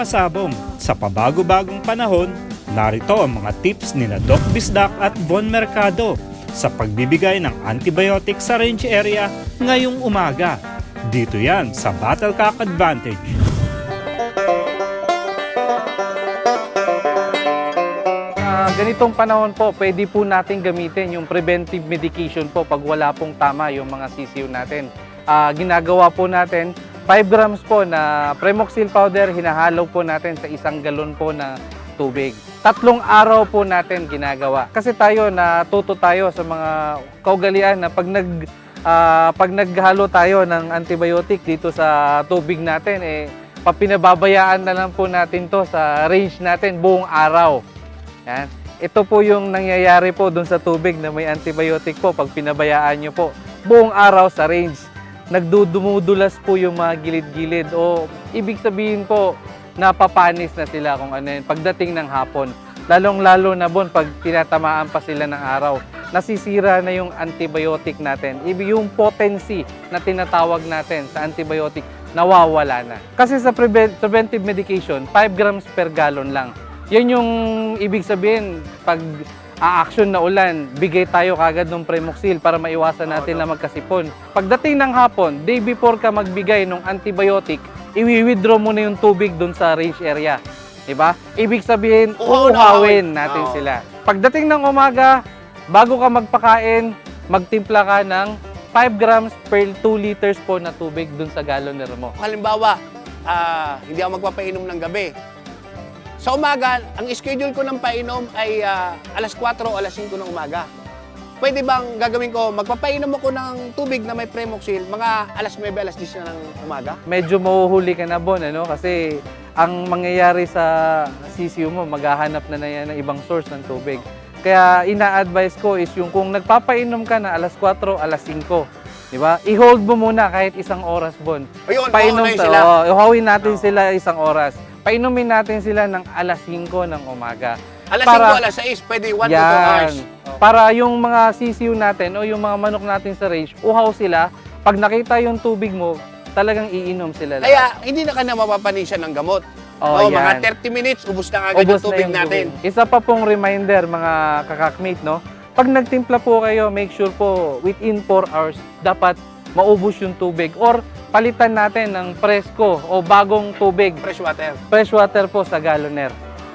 kasabong, sa pabago-bagong panahon, narito ang mga tips ni na Doc Bisdak at Von Mercado sa pagbibigay ng antibiotic sa range area ngayong umaga. Dito yan sa Battlecock Advantage. Ah, ganitong panahon po, pwede po natin gamitin yung preventive medication po pag wala pong tama yung mga sisiw natin. Ah, ginagawa po natin 5 grams po na Premoxil powder, hinahalo po natin sa isang galon po na tubig. Tatlong araw po natin ginagawa. Kasi tayo, natuto tayo sa mga kaugalian na pag nag ah, pag naghalo tayo ng antibiotic dito sa tubig natin, eh, papinababayaan na lang po natin to sa range natin buong araw. Yan. Ito po yung nangyayari po dun sa tubig na may antibiotic po pag pinabayaan nyo po buong araw sa range. Nagdudumudulas po yung mga gilid-gilid o ibig sabihin po napapanis na sila kung ano yun pagdating ng hapon. Lalong-lalo na bon pag tinatamaan pa sila ng araw. Nasisira na yung antibiotic natin. Ibig yung potency na tinatawag natin sa antibiotic nawawala na. Kasi sa preve- preventive medication, 5 grams per gallon lang. Yan yung ibig sabihin pag a-action na ulan, bigay tayo kagad ng Premoxil para maiwasan natin na magkasipon. Pagdating ng hapon, day before ka magbigay ng antibiotic, iwi-withdraw mo na yung tubig dun sa range area. Diba? Ibig sabihin, uhawin. natin Oo. sila. Pagdating ng umaga, bago ka magpakain, magtimpla ka ng 5 grams per 2 liters po na tubig dun sa gallonер mo. Halimbawa, ah, hindi ako magpapainom ng gabi. Sa umaga, ang schedule ko ng painom ay ah, alas 4 o alas 5 ng umaga. Pwede bang gagawin ko, magpapainom ako ng tubig na may Premoxil, mga alas 9, alas 10 na ng umaga? medyo mahuhuli ka na bon, ano? Kasi ang mangyayari sa sisiyo mo, maghahanap na na yan ng ibang source ng tubig. Kaya ina-advise ko is yung kung nagpapainom ka na alas 4, alas 5, di ba? I-hold mo muna kahit isang oras, Bon. Ayun, Painom sa, sila. ihawin natin Oo. sila isang oras. Painumin natin sila ng alas 5 ng umaga. Alas para- 5, alas 6, pwede 1 to 2 Yan. hours. Para yung mga sisiw natin o yung mga manok natin sa range, uhaw sila. Pag nakita yung tubig mo, talagang iinom sila. lahat. Kaya hindi na ka na mapapanisan ng gamot. Oh, Oo, mga yan. 30 minutes, ubus na agad Ubos yung tubig na yung natin. tubig. Isa pa pong reminder mga kakakmate, no? Pag nagtimpla po kayo, make sure po within 4 hours dapat maubos yung tubig or palitan natin ng presko o bagong tubig, Fresh water. fresh water po sa gallonер.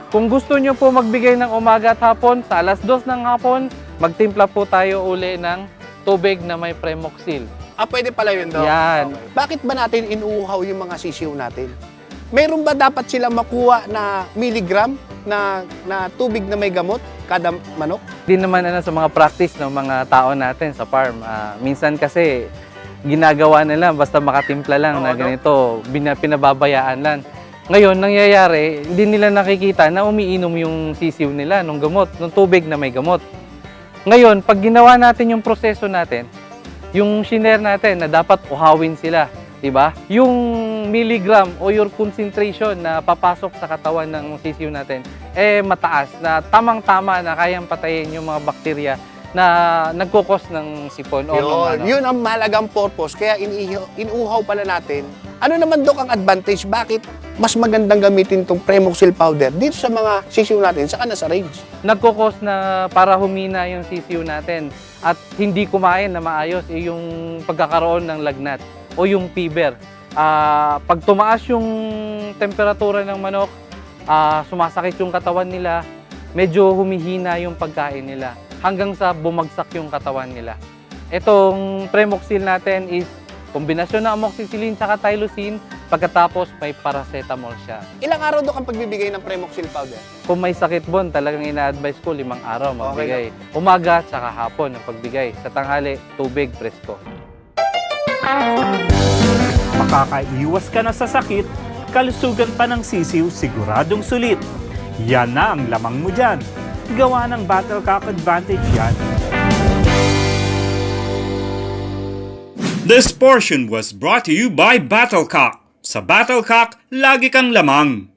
Kung gusto nyo po magbigay ng umaga at hapon, sa alas 2 ng hapon, magtimpla po tayo uli ng tubig na may Premoxil. Ah, pwede pala yun, Dok. Yan. Bakit ba natin inuuhaw yung mga sisiw natin? Meron ba dapat sila makuha na milligram na, na tubig na may gamot kada manok? Di naman ano sa mga practice ng mga tao natin sa farm. Ah, minsan kasi ginagawa nila basta makatimpla lang Oo, na ganito, bina, pinababayaan lang. Ngayon, nangyayari, hindi nila nakikita na umiinom yung sisiw nila ng gamot, ng tubig na may gamot. Ngayon, pag ginawa natin yung proseso natin, yung shiner natin na dapat uhawin sila, di ba? Yung milligram o your concentration na papasok sa katawan ng sisiw natin, eh mataas na tamang-tama na kayang patayin yung mga bakterya na nagkukos ng sipon o ng Yun, ano. yun ang mahalagang purpose. Kaya inuuhaw pala natin. Ano naman, Dok, ang advantage? Bakit mas magandang gamitin itong Premoxil powder dito sa mga sisiw natin, saka na sa range? nagkukos na para humina yung sisiw natin at hindi kumain na maayos eh, yung pagkakaroon ng lagnat o yung fever. Ah, pag tumaas yung temperatura ng manok, ah, sumasakit yung katawan nila, medyo humihina yung pagkain nila hanggang sa bumagsak yung katawan nila. Itong Premoxil natin is kombinasyon ng amoxicillin at tylosin pagkatapos may paracetamol siya. Ilang araw, Dok, ang pagbibigay ng Premoxil powder? Kung may sakit bon, talagang ina-advise ko limang araw magbigay. Umaga at saka hapon ang pagbigay. Sa tanghali, tubig, presko. Makakaiwas ka na sa sakit, kalusugan pa ng sisiw siguradong sulit. Yan na ang lamang mo dyan. Gawa ng Battlecock Advantage yan. This portion was brought to you by Battlecock. Sa Battlecock, lagi kang lamang.